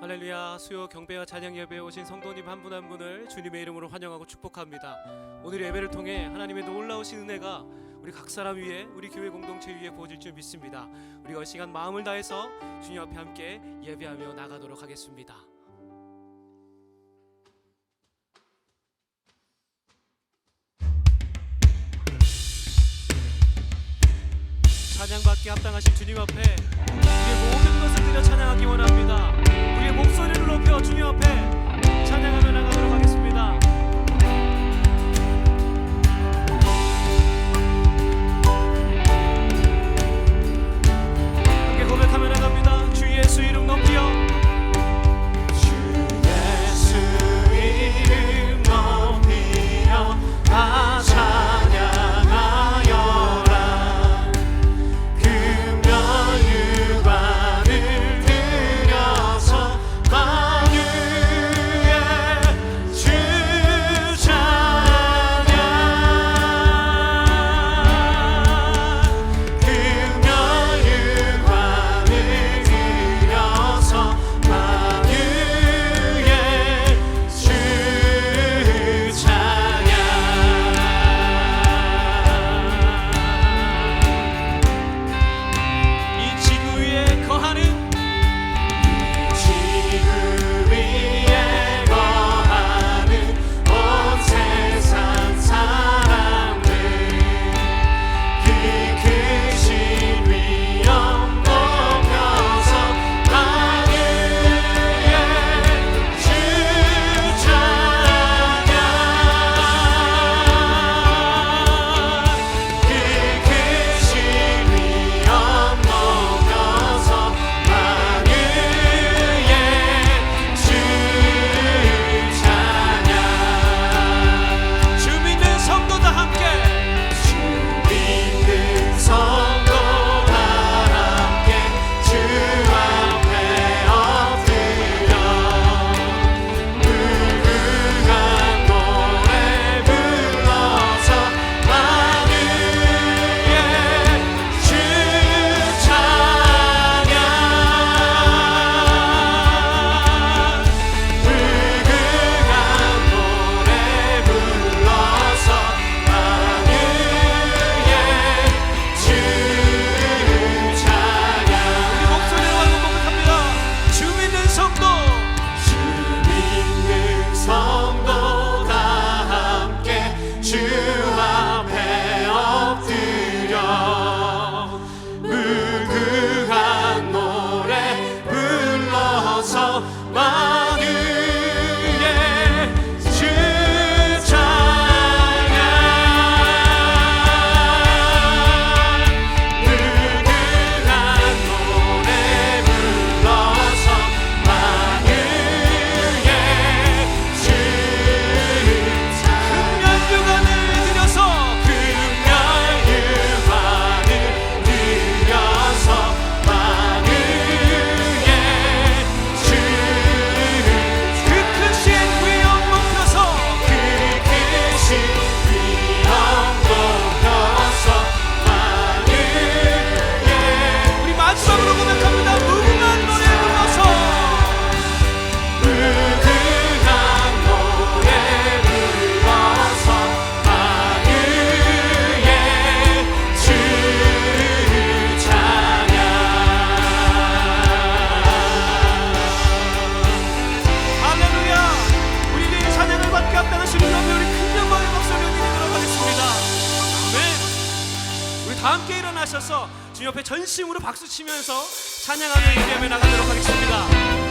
할렐루야 수요 경배와 찬양 예배에 오신 성도님 한 분 한 분을 주님의 이름으로 환영하고 축복합니다. 오늘 예배를 통해 하나님의 놀라우신 은혜가 우리 각 사람 위에 우리 교회 공동체 위에 부어질 줄 믿습니다. 우리가 시간 마음을 다해서 주님 앞에 함께 예배하며 나가도록 하겠습니다. 찬양받기 합당하신 주님 앞에 우리의 모든 것을 드려 찬양하기 원합니다. 목소리를 높여 주님 앞에 Bye. 전심으로 박수 치면서 찬양하며 예배하며 나가도록 하겠습니다.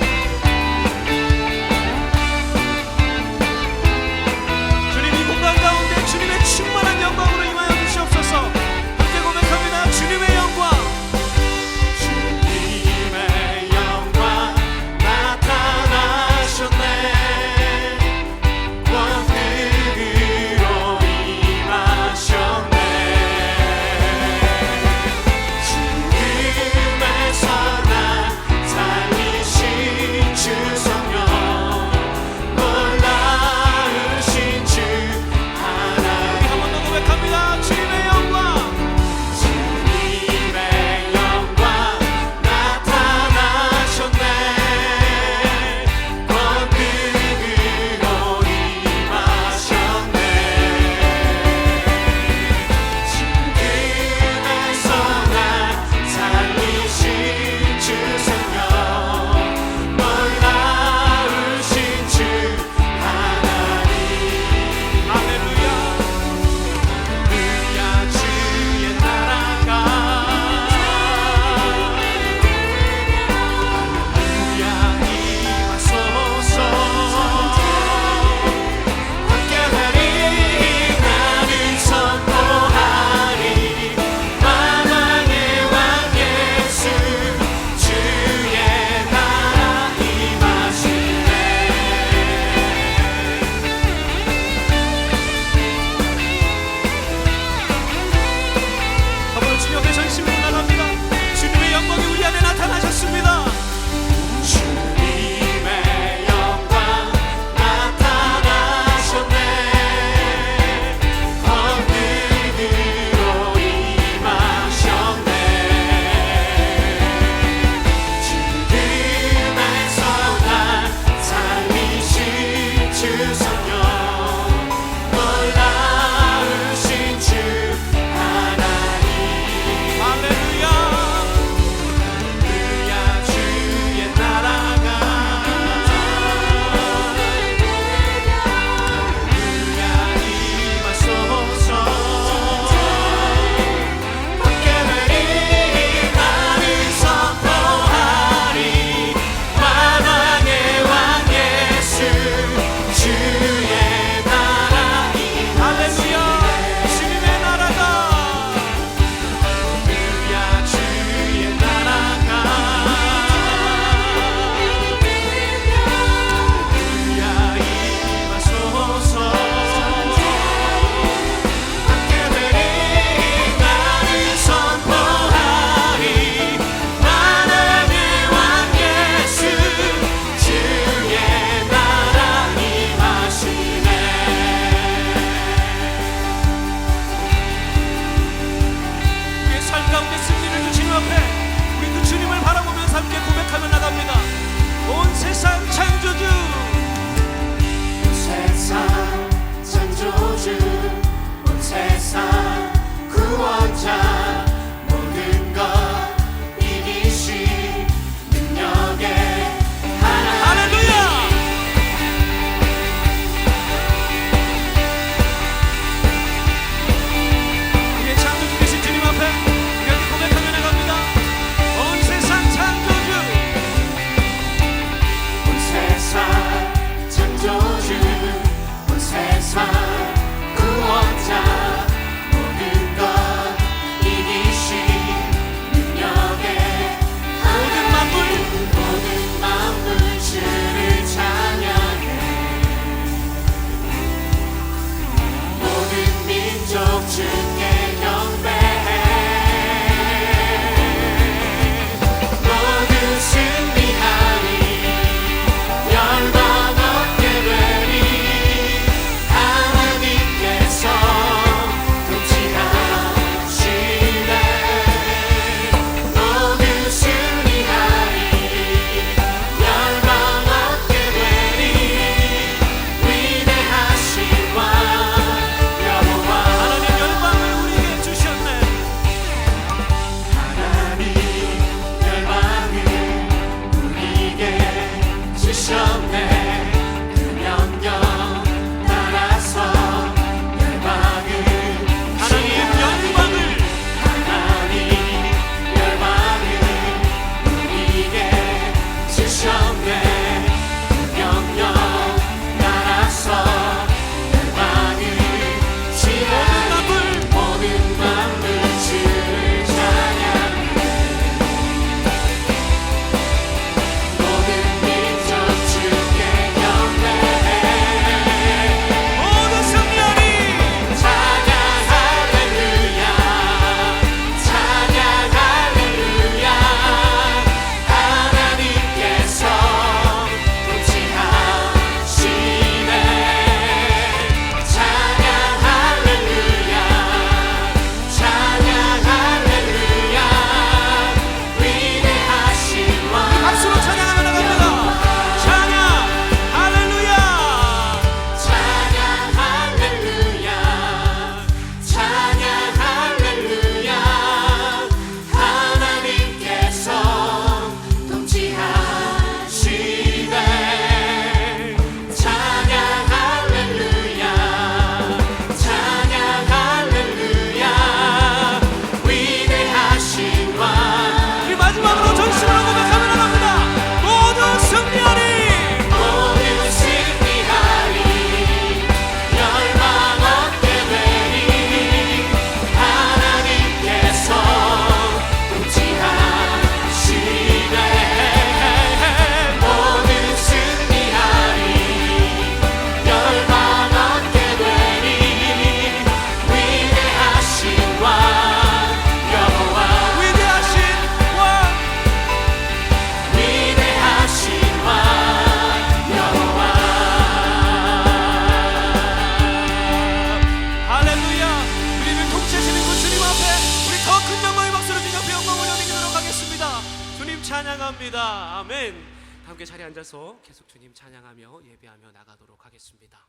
예배하며 나가도록 하겠습니다.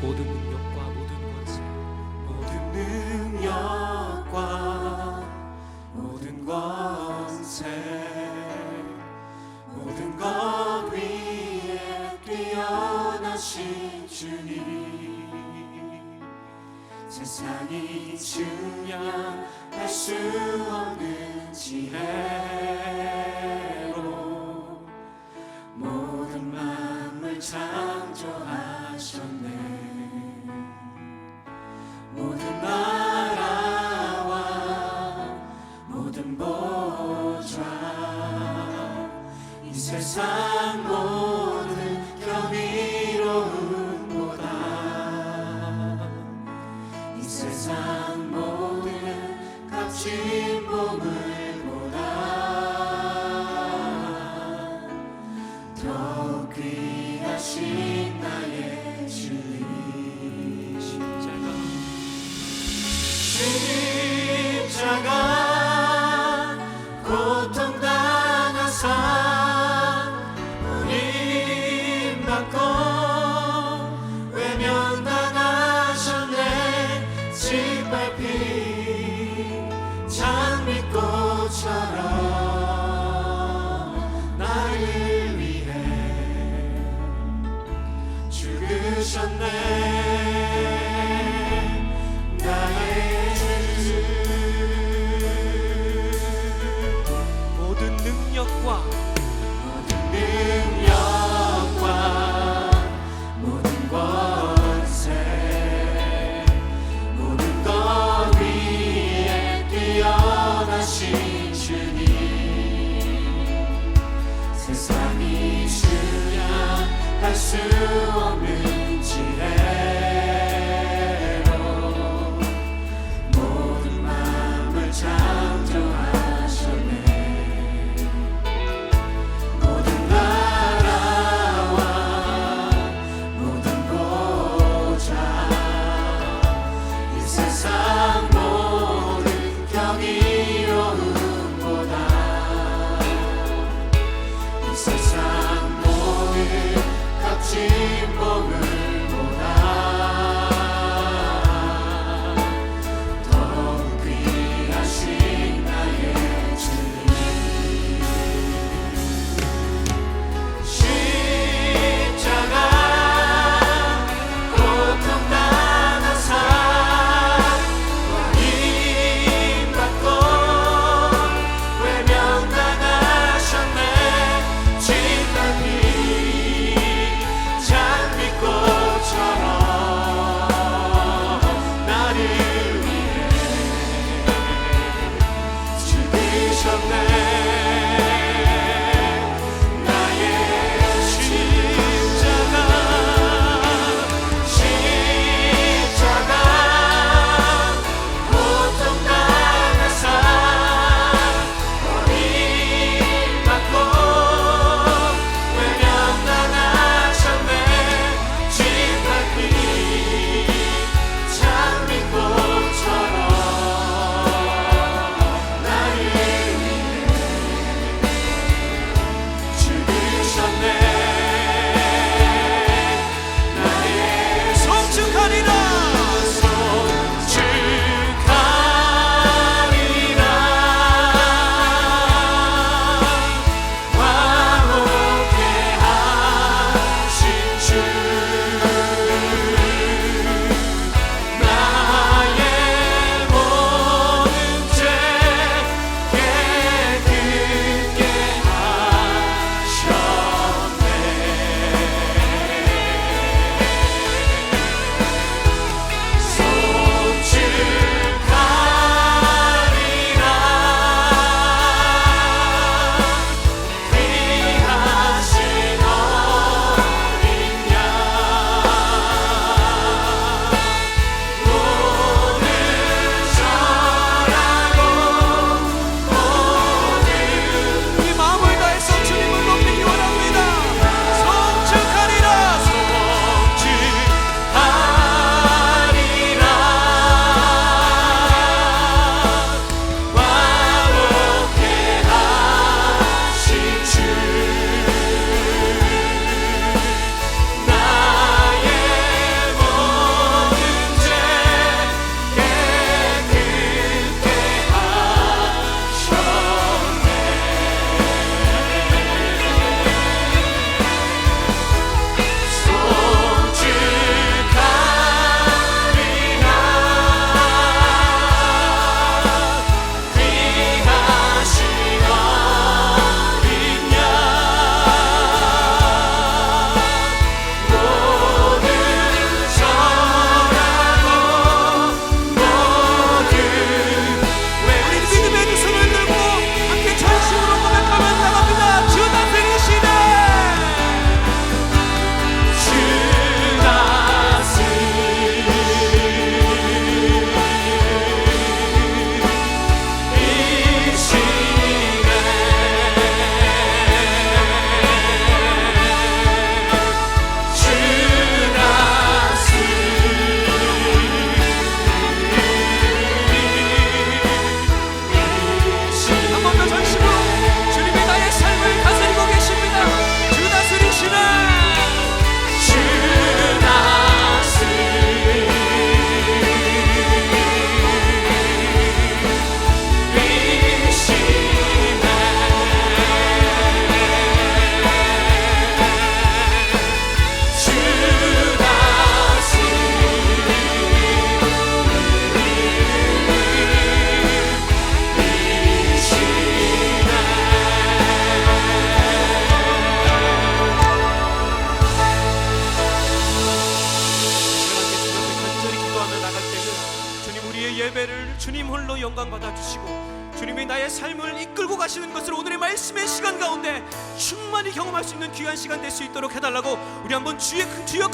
모든 time.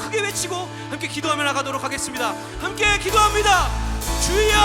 크게 외치고 함께 기도하며 나가도록 하겠습니다. 함께 기도합니다. 주여!